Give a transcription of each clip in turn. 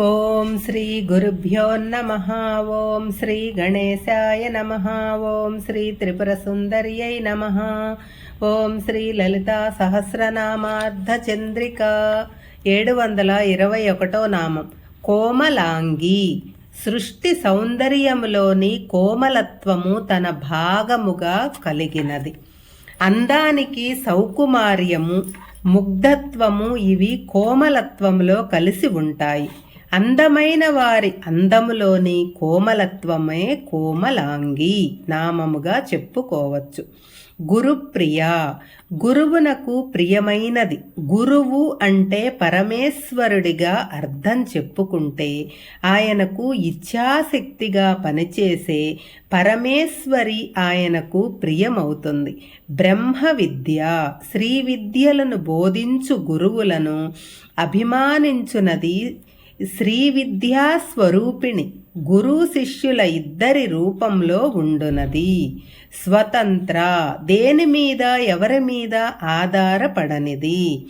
ఓం శ్రీ గురుభ్యో నమ. ఓం శ్రీ గణేశాయ నమ. ఓం శ్రీ త్రిపుర సుందర్యై నమ. ఓం శ్రీ లలితా సహస్రనామార్ధచంద్రిక ఏడు వందల ఇరవై ఒకటో నామం. కోమలాంగి. సృష్టి సౌందర్యములోని కోమలత్వము తన భాగముగా కలిగినది. అందానికి సౌకుమార్యము ముగ్ధత్వము ఇవి కోమలత్వంలో కలిసి ఉంటాయి. అందమైన వారి అందములోని కోమలత్వమే కోమలాంగి నామముగా చెప్పుకోవచ్చు. గురుప్రియ గురువునకు ప్రియమైనది. గురువు అంటే పరమేశ్వరుడిగా అర్థం చెప్పుకుంటే ఆయనకు ఇచ్ఛాశక్తిగా పనిచేసే పరమేశ్వరి ఆయనకు ప్రియమవుతుంది. బ్రహ్మ విద్య శ్రీ విద్యలను బోధించు గురువులను అభిమానించునది శ్రీ విద్యా స్వరూపిణి గురు శిష్యుల ఇద్దరి రూపంలో ఉండునది. స్వతంత్ర దేని మీద ఎవరి మీద ఆధారపడనిది?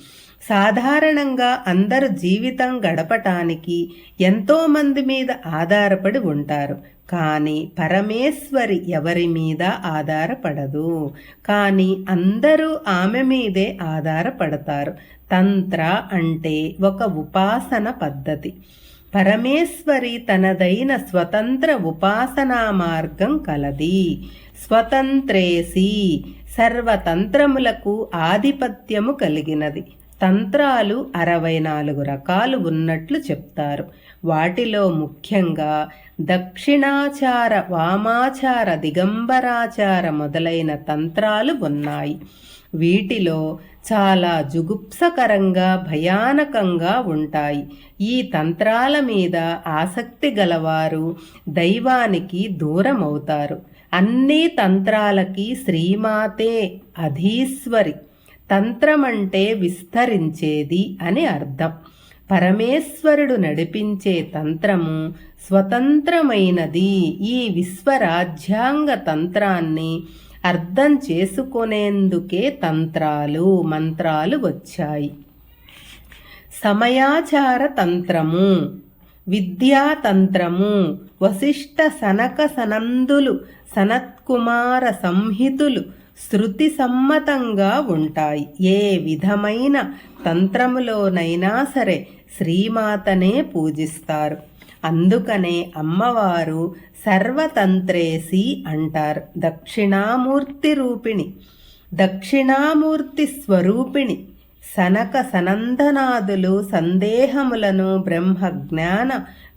సాధారణంగా అందరు జీవితం గడపటానికి ఎంతోమంది మీద ఆధారపడి ఉంటారు. కానీ పరమేశ్వరి ఎవరి మీద ఆధారపడదు. కానీ అందరూ ఆమె మీదే ఆధారపడతారు. తంత్ర అంటే ఒక ఉపాసన పద్ధతి. పరమేశ్వరి తనదైన స్వతంత్ర ఉపాసనా మార్గం కలది. స్వతంత్రేసి సర్వతంత్రములకు ఆధిపత్యము కలిగినది. తంత్రాలు అరవై నాలుగు రకాలు ఉన్నట్లు చెప్తారు. వాటిలో ముఖ్యంగా దక్షిణాచార వామాచార దిగంబరాచార మొదలైన తంత్రాలు ఉన్నాయి. వీటిలో చాలా జుగుప్సకరంగా భయానకంగా ఉంటాయి. ఈ తంత్రాల మీద ఆసక్తి గలవారు దైవానికి దూరమవుతారు. అన్ని తంత్రాలకి శ్రీమాతే అధీశ్వరి తంత్రమంటే విస్తరించేది అని అర్థం. పరమేశ్వరుడు నడిపించే తంత్రము స్వతంత్రమైనది. ఈ విశ్వరాజ్యాంగ తంత్రాన్ని అర్థం చేసుకునేందుకే తంత్రాలు మంత్రాలు వచ్చాయి. సమయాచార తంత్రము విద్యాతంత్రము వశిష్ట సనక సనందులు సనత్కుమార సంహితులు శృతి సమ్మతంగా ఉంటాయి. ఏ విధమైన తంత్రములోనైనా సరే శ్రీమాతనే పూజిస్తారు. అందుకనే అమ్మవారు సర్వతంత్రేసి అంటారు. దక్షిణామూర్తి రూపిణి దక్షిణామూర్తి స్వరూపిణి సనక సనందనాదులు సందేహములను బ్రహ్మ జ్ఞాన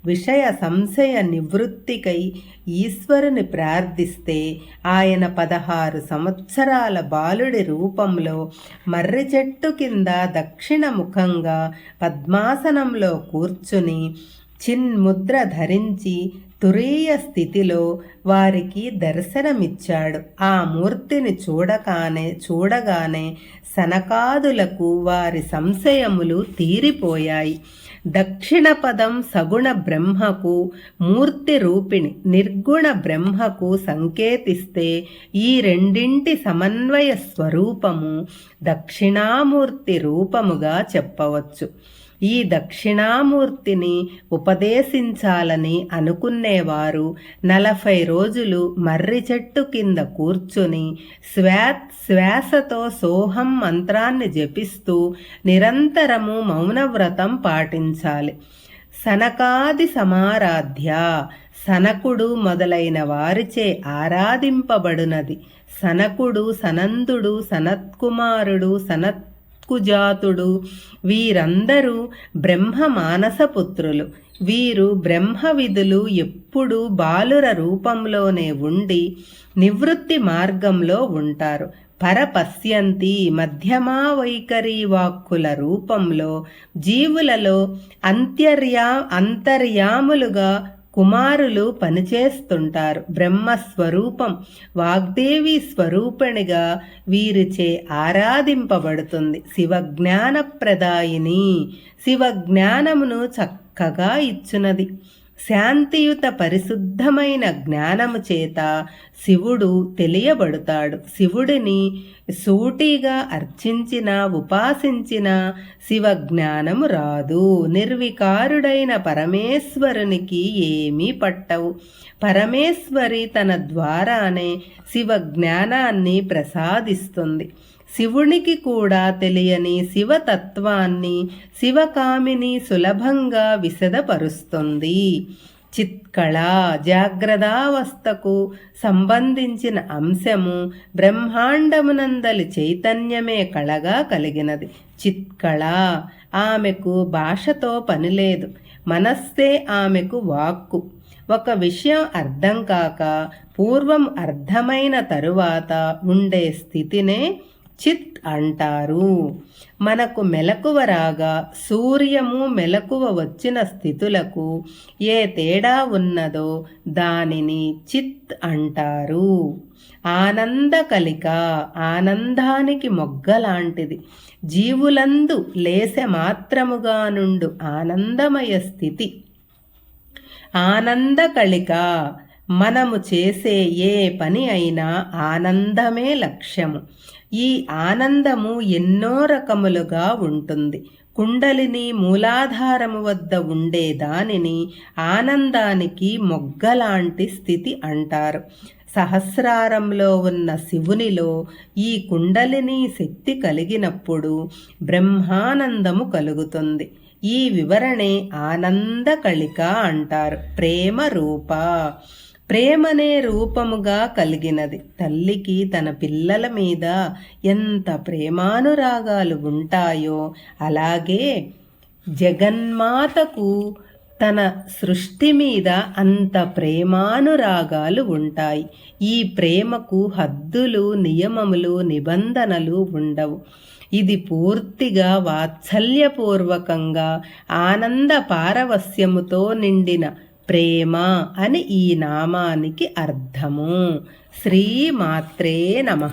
విషయ సంశయ నివృత్తికై ఈశ్వరుని ప్రార్థిస్తే ఆయన పదహారు సంవత్సరాల బాలుడి రూపంలో మర్రి చెట్టు కింద దక్షిణముఖంగా పద్మాసనంలో కూర్చుని చిన్ముద్ర ధరించి తురీయ స్థితిలో వారికి దర్శనమిచ్చాడు. ఆ మూర్తిని చూడగానే చూడగానే సనకాదులకు వారి సంశయములు తీరిపోయాయి. దక్షిణ పదం సగుణ బ్రహ్మకు మూర్తి రూపిణి నిర్గుణ బ్రహ్మకు సంకేతిస్తే ఈ రెండింటి సమన్వయ స్వరూపము దక్షిణామూర్తి రూపముగా చెప్పవచ్చు. ఈ దక్షిణామూర్తిని ఉపదేశించాలని అనుకునేవారు. నలభై రోజులు మర్రి చెట్టు కింద కూర్చుని శ్వా శ్వాసతో సోహం మంత్రాన్ని జపిస్తూ నిరంతరము మౌనవ్రతం పాటించాలి. సనకాది సమారాధ్య సనకుడు మొదలైన వారిచే ఆరాధింపబడునది. సనకుడు సనందుడు సనత్కుమారుడు సనత్ కుజాతుడు. వీరందరూ బ్రహ్మ మానసపుత్రులు వీరు బ్రహ్మ విధులు ఎప్పుడూ బాలుర రూపంలోనే ఉండి నివృత్తి మార్గంలో ఉంటారు. పరపశ్యంతి మధ్యమా వైఖరి వాక్కుల రూపంలో జీవులలో అంతర్యా అంతర్యాములుగా కుమారులు పనిచేస్తుంటారు. బ్రహ్మస్వరూపం వాగ్దేవి స్వరూపిణిగా వీరిచే ఆరాధింపబడుతుంది. శివజ్ఞానప్రదాయిని శివజ్ఞానమును చక్కగా ఇచ్చునది. శాంతియుత పరిశుద్ధమైన జ్ఞానము చేత శివుడు తెలియబడుతాడు. శివుడిని సూటిగా అర్చించిన ఉపాసించిన శివ జ్ఞానము రాదు. నిర్వికారుడైన పరమేశ్వరునికి ఏమీ పట్టవు. పరమేశ్వరి తన ద్వారానే శివ జ్ఞానాన్ని ప్రసాదిస్తుంది. శివునికి కూడా తెలియని శివతత్వాన్ని శివకామిని సులభంగా విశదపరుస్తుంది. చిత్కళ జాగ్రత్తావస్థకు సంబంధించిన అంశము బ్రహ్మాండమునందలి చైతన్యమే కళగా కలిగినది. చిత్కళ ఆమెకు భాషతో పనిలేదు మనస్సే ఆమెకు వాక్కు. ఒక విషయం అర్థం కాక పూర్వం అర్థమైన తరువాత ఉండే స్థితినే చిత్ అంటారు. మనకు మెలకువ రాగా సూర్యము మెలకువ వచ్చిన స్థితులకు ఏ తేడా ఉన్నదో దానిని చిత్ అంటారు. ఆనంద కలిక ఆనందానికి మొగ్గలాంటిది. జీవులందు లేసె మాత్రముగా నుండు ఆనందమయ స్థితి. ఆనంద కలిక మనము చేసే ఏ పని అయినా ఆనందమే లక్ష్యము. ఈ ఆనందము ఎన్నో రకములుగా ఉంటుంది. కుండలిని మూలాధారము వద్ద ఉండే దానిని ఆనందానికి మొగ్గలాంటి స్థితి అంటారు. సహస్రారంలో ఉన్న శివునిలో ఈ కుండలిని శక్తి కలిగినప్పుడు బ్రహ్మానందము కలుగుతుంది. ఈ వివరణే ఆనంద కళిక అంటారు. ప్రేమ రూప. ప్రేమనే రూపముగా కలిగినది. తల్లికి తన పిల్లల మీద ఎంత ప్రేమానురాగాలు ఉంటాయో అలాగే జగన్మాతకు తన సృష్టి మీద అంత ప్రేమానురాగాలు ఉంటాయి. ఈ ప్రేమకు హద్దులు నియమములు నిబంధనలు ఉండవు. ఇది పూర్తిగా వాత్సల్యపూర్వకంగా ఆనంద పారవస్యముతో నిండిన ప్రేమ అని ఈ నామానికి అర్థము. శ్రీమాత్రే నమ.